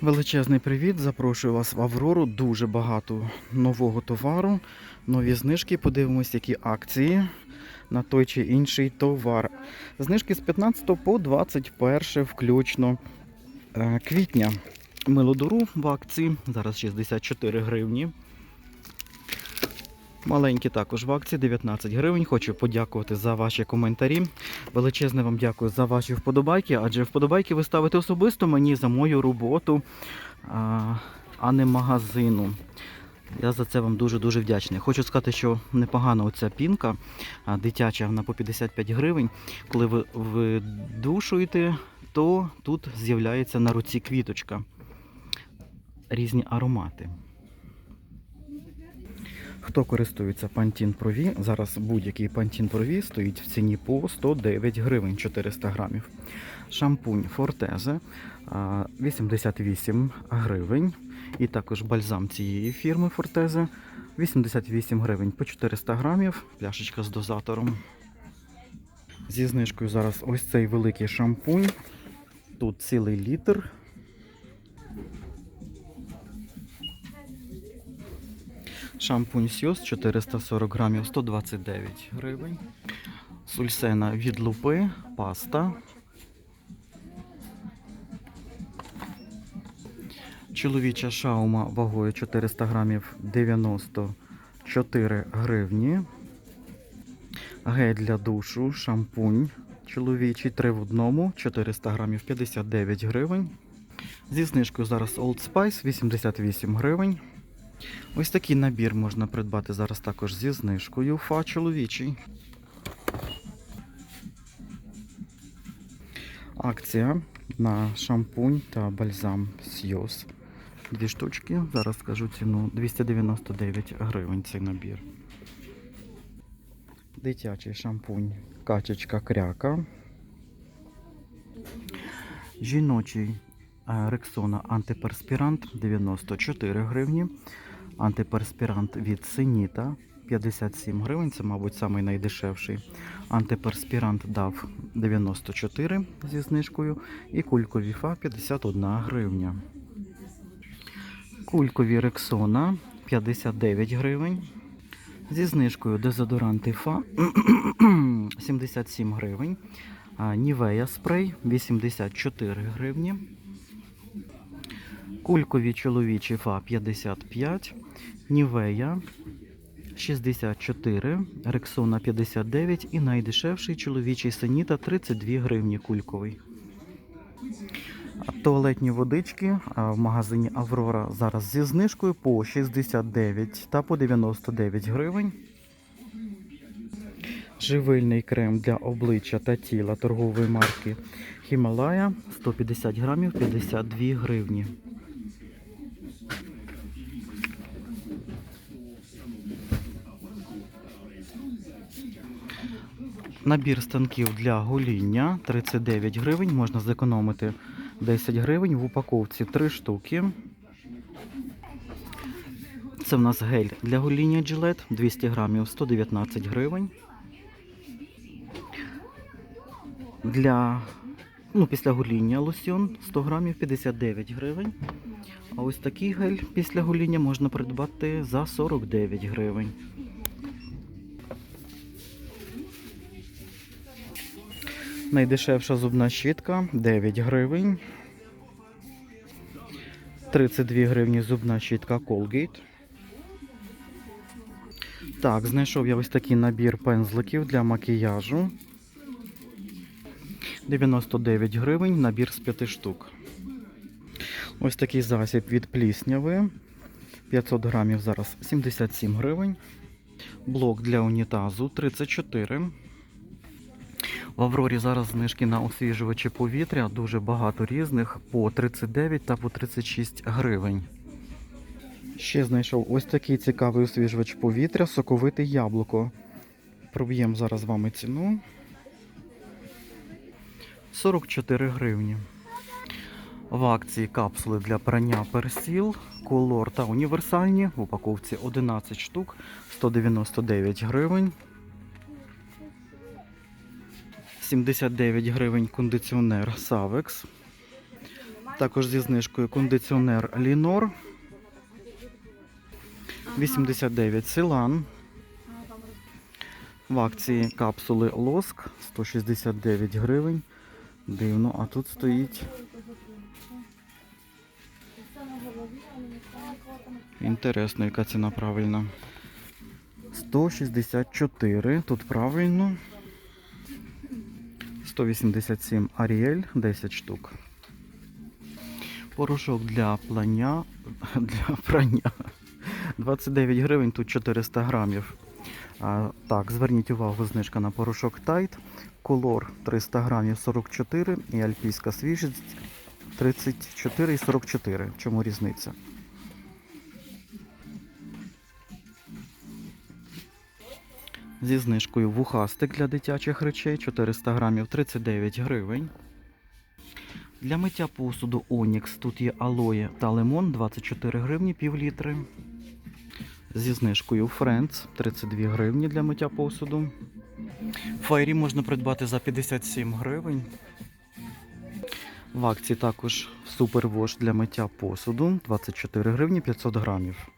Величезний привіт! Запрошую вас в Аврору. Дуже багато нового товару, нові знижки. Подивимось, які акції на той чи інший товар. Знижки з 15 по 21 включно Е, квітня. Милодору в акції. Зараз 64 гривні. Маленькі також в акції 19 гривень. Хочу подякувати за ваші коментарі. Величезне вам дякую за ваші вподобайки, адже вподобайки ви ставите особисто мені за мою роботу, а, не магазину. Я за це вам дуже-дуже вдячний. Хочу сказати, що непогана оця пінка дитяча, вона по 55 гривень. Коли ви видушуєте, то тут з'являється на руці квіточка. Різні аромати. Хто користується Pantene Pro V, зараз будь-який Pantene Pro V стоїть в ціні по 109 гривень 400 грамів. Шампунь Forteze 88 гривень. І також бальзам цієї фірми Forteze 88 гривень по 400 грамів. Пляшечка з дозатором. Зі знижкою зараз ось цей великий шампунь. Тут цілий літр. Шампунь Сьос 440 грамів 129 гривень. Сульсена від лупи, паста. Чоловіча шаума вагою 400 грамів 94 гривні. Гель для душу, шампунь. Чоловічий 3 в одному, 400 грамів 59 гривень. Зі знижкою зараз Old Spice 88 гривень. Ось такий набір можна придбати зараз також зі знижкою. Фа чоловічий. Акція на шампунь та бальзам Сйоз. Дві штучки. Зараз скажу ціну 299 гривень цей набір. Дитячий шампунь качечка кряка. Жіночий е, Рексона антиперспірант 94 гривні. Антиперспірант від Синіта 57 гривень. Це, мабуть, самий найдешевший. Антиперспірант дав 94 зі знижкою. І кулькові фа 51 гривня. Кулькові Рексона 59 гривень. Зі знижкою дезодоранти Фа 77 гривень. Нівея спрей 84 гривні. Кулькові чоловічі Фа 55. Нівея 64, Рексона 59 і найдешевший чоловічий Саніта 32 гривні кульковий. Туалетні водички в магазині Аврора зараз зі знижкою по 69 та по 99 гривень. Живильний крем для обличчя та тіла торгової марки Хімалая 150 грамів 52 гривні. Набір станків для гоління 39 гривень. Можна зекономити 10 гривень в упаковці 3 штуки. Це в нас гель для гоління Gillette 200 грамів 119 гривень. Для ну, після гоління лосьон 100 грамів 59 гривень. А ось такий гель після гоління можна придбати за 49 гривень. Найдешевша зубна щітка 9 гривень. 32 гривні зубна щітка Colgate. Так, знайшов я ось такий набір пензликів для макіяжу. 99 гривень, набір з 5 штук. Ось такий засіб від плісняви. 500 грамів зараз 77 гривень. Блок для унітазу 34. В Аврорі зараз знижки на освіжувачі повітря. Дуже багато різних по 39 та по 36 гривень. Ще знайшов ось такий цікавий освіжувач повітря, соковите яблуко. Проб'ємо зараз з вами ціну. 44 гривні. В акції капсули для прання персіл, колор та універсальні. В упаковці 11 штук, 199 гривень. 79 гривень кондиціонер Savex. Також зі знижкою кондиціонер Лінор. 89 Силан. В акції капсули Лоск 169 гривень. Дивно, а тут стоїть. Інтересно, яка ціна правильна. 164, тут правильно. 187 Аріель, 10 штук. Порошок для плання, для прання. 29 гривень, тут 400 грамів. А, так, зверніть увагу, знижка на порошок Tide. Колор 300 грамів 44 і альпійська свіжість 34 і 44. Чому різниця? Зі знижкою вухастик для дитячих речей 400 грамів 39 гривень. Для миття посуду Onyx тут є алоє та лимон 24 гривні пів літри. Зі знижкою Friends 32 гривні для миття посуду. Файрі можна придбати за 57 гривень. В акції також супервош для миття посуду 24 гривні 500 грамів.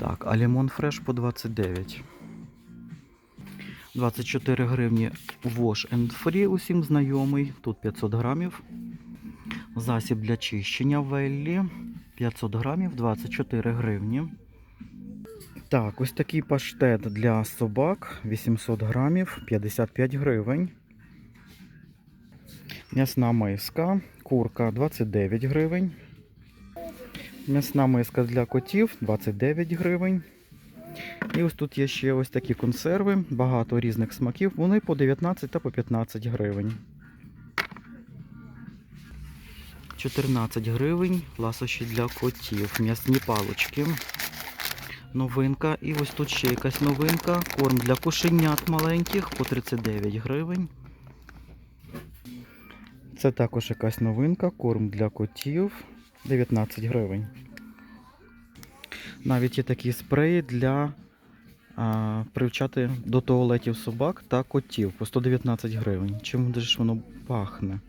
Так, а лимон фреш по 29. 24 гривні Wash and Free усім знайомий. Тут 500 грамів. Засіб для чищення Веллі 500 грамів 24 гривні. Так, ось такий паштет для собак 800 грамів 55 гривень. М'ясна миска, курка 29 гривень. М'ясна миска для котів 29 гривень. І ось тут є ще ось такі консерви, багато різних смаків. Вони по 19 та по 15 гривень. 14 гривень ласощі для котів, м'ясні палочки. Новинка. І ось тут ще якась новинка. Корм для кошенят маленьких по 39 гривень. Це також якась новинка. Корм для котів 19 гривень. Навіть є такі спреї для а, привчати до туалетів собак та котів по 119 гривень. Чим ж воно пахне?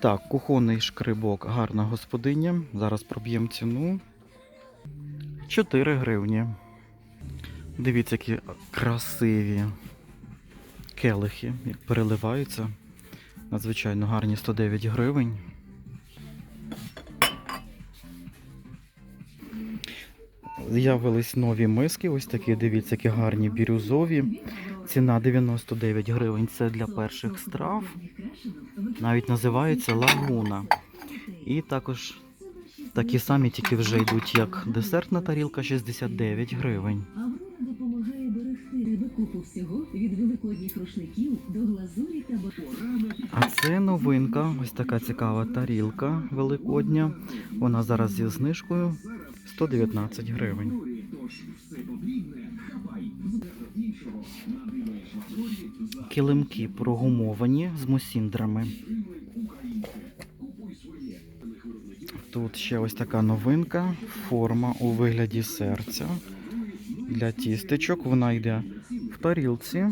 Так, кухонний шкрибок, гарна господиня. Зараз проб'ємо ціну. 4 гривні. Дивіться, які красиві келихи, як переливаються. Надзвичайно гарні 109 гривень. З'явились нові миски, ось такі, дивіться, які гарні бірюзові. Ціна 99 гривень. Це для перших страв. Навіть називається лагуна. І також такі самі, тільки вже йдуть як десертна тарілка 69 гривень. Аврора допомагає берегти тебе всього від великодніх рушників до глазурі та бакора. А це новинка, ось така цікава тарілка великодня. Вона зараз зі знижкою 119 гривень. Килимки прогумовані з мусіндрами. Тут ще ось така новинка, форма у вигляді серця для тістечок. Вона йде в тарілці.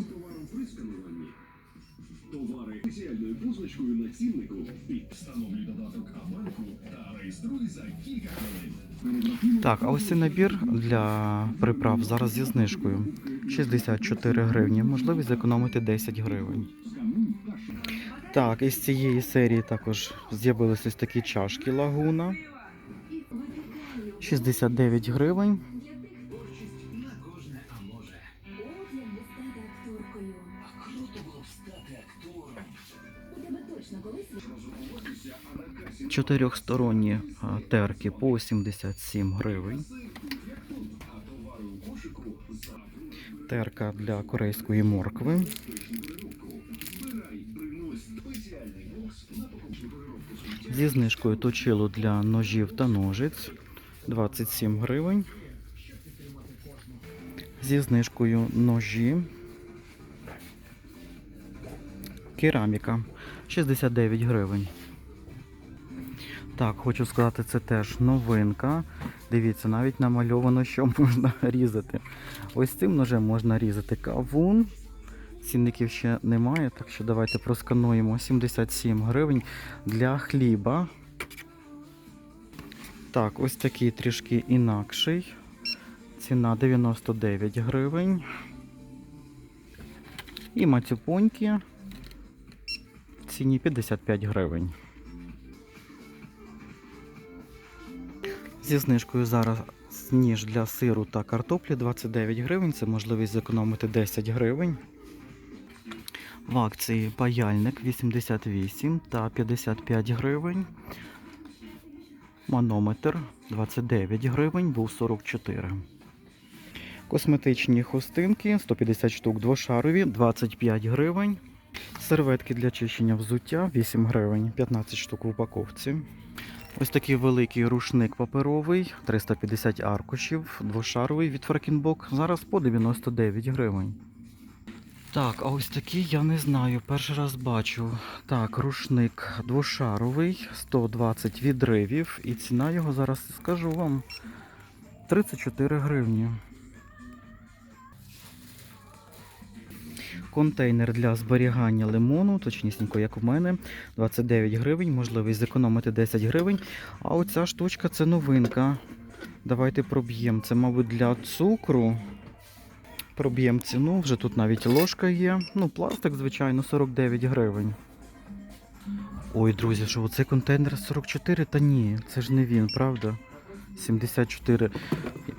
Позначкою на ціннику. Встановлюй додаток Аманку та реєструй за кілька хвилин. Так, а ось цей набір для приправ зараз зі знижкою. 64 гривні. Можливість зекономити 10 гривень. Так, із цієї серії також з'явилися ось такі чашки лагуна. 69 гривень. Чотирьохсторонні терки по 77 гривень. Терка для корейської моркви. Зі знижкою точило для ножів та ножиць 27 гривень. Зі знижкою ножі. Кераміка 69 гривень. Так, хочу сказати, це теж новинка. Дивіться, навіть намальовано, що можна різати. Ось цим ножем можна різати кавун Цінників ще немає, так що давайте проскануємо 77 гривень для хліба. Так, ось такий трішки інакший. Ціна 99 гривень. І мацюпоньки в ціні 55 гривень. Зі знижкою зараз ніж для сиру та картоплі 29 гривень. Це можливість зекономити 10 гривень. В акції паяльник 88 та 55 гривень. Манометр 29 гривень, був 44. Косметичні хустинки 150 штук двошарові 25 гривень. Серветки для чищення взуття 8 гривень, 15 штук в упаковці. Ось такий великий рушник паперовий, 350 аркушів, двошаровий від Фракінбок. Зараз по 99 гривень. Так, а ось такий я не знаю, перший раз бачу. Так, рушник двошаровий, 120 відривів, і ціна його зараз скажу вам 34 гривні. Контейнер для зберігання лимону, точнісінько, як у мене, 29 гривень, можливість зекономити 10 гривень. А оця штучка це новинка. Давайте проб'ємо. Це, мабуть, для цукру. Проб'ємо ціну, вже тут навіть ложка є. Ну, пластик, звичайно, 49 гривень. Ой, друзі, що оцей контейнер 44? Та ні, це ж не він, правда? 74.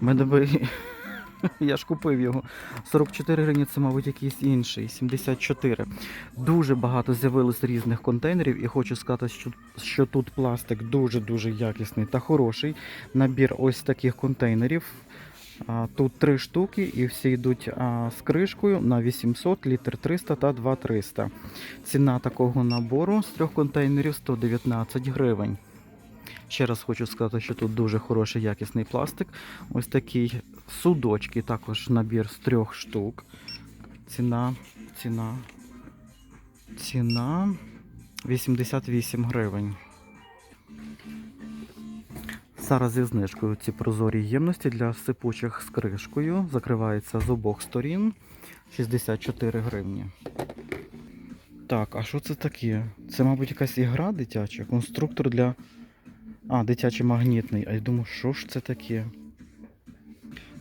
Мене би. Я ж купив його. 44 гривні це, мабуть, якийсь інший. 74. Дуже багато з'явилось різних контейнерів, і хочу сказати, що, що тут пластик дуже-дуже якісний та хороший. Набір ось таких контейнерів. Тут три штуки і всі йдуть з кришкою на 800, літр 300 та 2300. Ціна такого набору з трьох контейнерів 119 гривень. Ще раз хочу сказати, що тут дуже хороший якісний пластик. Ось такий судочки, також набір з трьох штук. Ціна, ціна, ціна 88 гривень. Зараз зі знижкою ці прозорі ємності для сипучих з кришкою. Закривається з обох сторін 64 гривні. Так, а що це таке? Це, мабуть, якась ігра дитяча, конструктор для. А, дитячий магнітний. А я думаю, що ж це таке?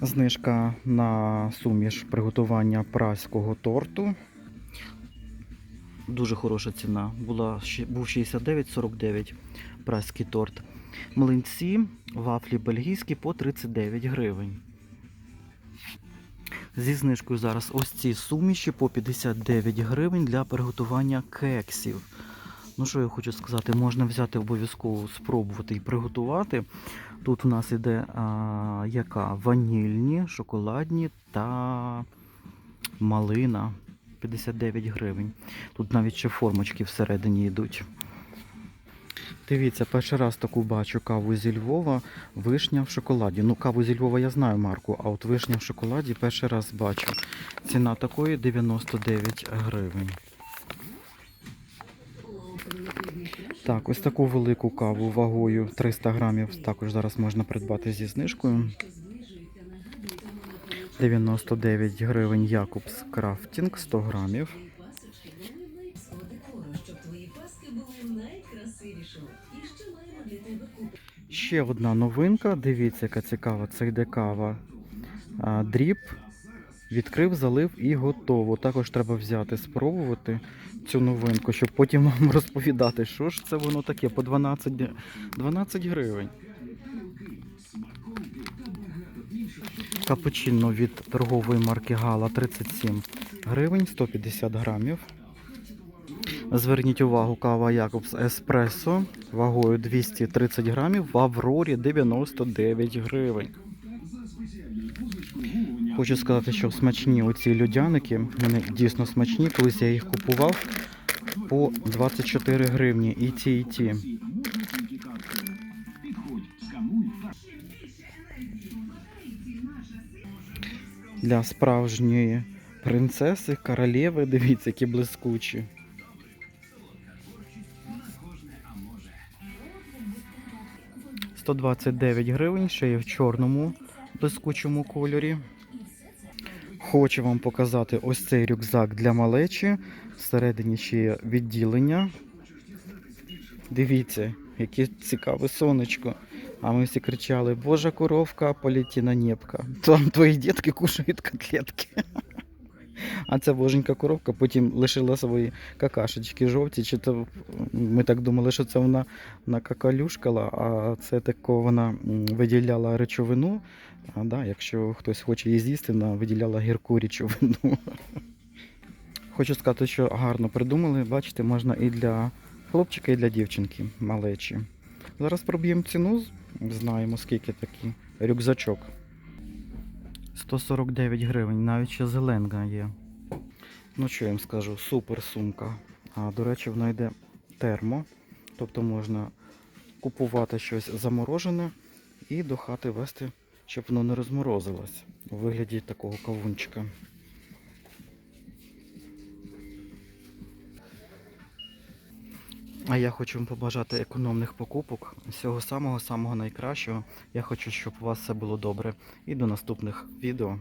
Знижка на суміш приготування праського торту. Дуже хороша ціна. Була, був 69,49 праський торт. Млинці, вафлі бельгійські по 39 гривень. Зі знижкою зараз ось ці суміші по 59 гривень для приготування кексів. Ну що я хочу сказати, можна взяти обов'язково спробувати і приготувати. Тут у нас іде а, яка ванільні, шоколадні та малина 59 гривень. Тут навіть ще формочки всередині йдуть. Дивіться, перший раз таку бачу каву зі Львова, вишня в шоколаді. Ну, каву зі Львова я знаю марку, а от вишня в шоколаді перший раз бачу. Ціна такої 99 гривень. Так, ось таку велику каву вагою 300 грамів також зараз можна придбати зі знижкою. 99 гривень Якобс Крафтінг 100 грамів. Ще одна новинка. Дивіться, яка цікава. Це йде кава. Дріб. Відкрив, залив і готово. Також треба взяти, спробувати цю новинку, щоб потім вам розповідати, що ж це воно таке по 12, г- 12 гривень. Капучино від торгової марки Гала 37 гривень, 150 грамів. Зверніть увагу, кава Якобс Еспресо вагою 230 грамів в Аврорі 99 гривень. Хочу сказати, що смачні оці людяники, вони дійсно смачні. Колись я їх купував по 24 гривні. І ті, і ті. Для справжньої принцеси, королеви, дивіться, які блискучі. – 129 гривень, ще є в чорному блискучому кольорі. Хочу вам показати ось цей рюкзак для малечі. Всередині ще є відділення. Дивіться, яке цікаве сонечко. А ми всі кричали: Божа коровка, полетіна нєбка. Там твої дітки кушають котлетки. А ця боженька коровка потім лишила свої какашечки жовті. Чи то ми так думали, що це вона накакалюшкала, а це тако вона виділяла речовину. А, да, якщо хтось хоче її з'їсти, вона виділяла гірку речовину. Хочу сказати, що гарно придумали. Бачите, можна і для хлопчика, і для дівчинки малечі. Зараз проб'ємо ціну, знаємо скільки такий рюкзачок. 149 гривень, навіть ще зеленка є. Ну що я їм скажу, супер сумка. А, до речі, вона йде термо. Тобто можна купувати щось заморожене і до хати вести, щоб воно не розморозилось у вигляді такого кавунчика. А я хочу вам побажати економних покупок, всього самого самого найкращого. Я хочу, щоб у вас все було добре. І до наступних відео.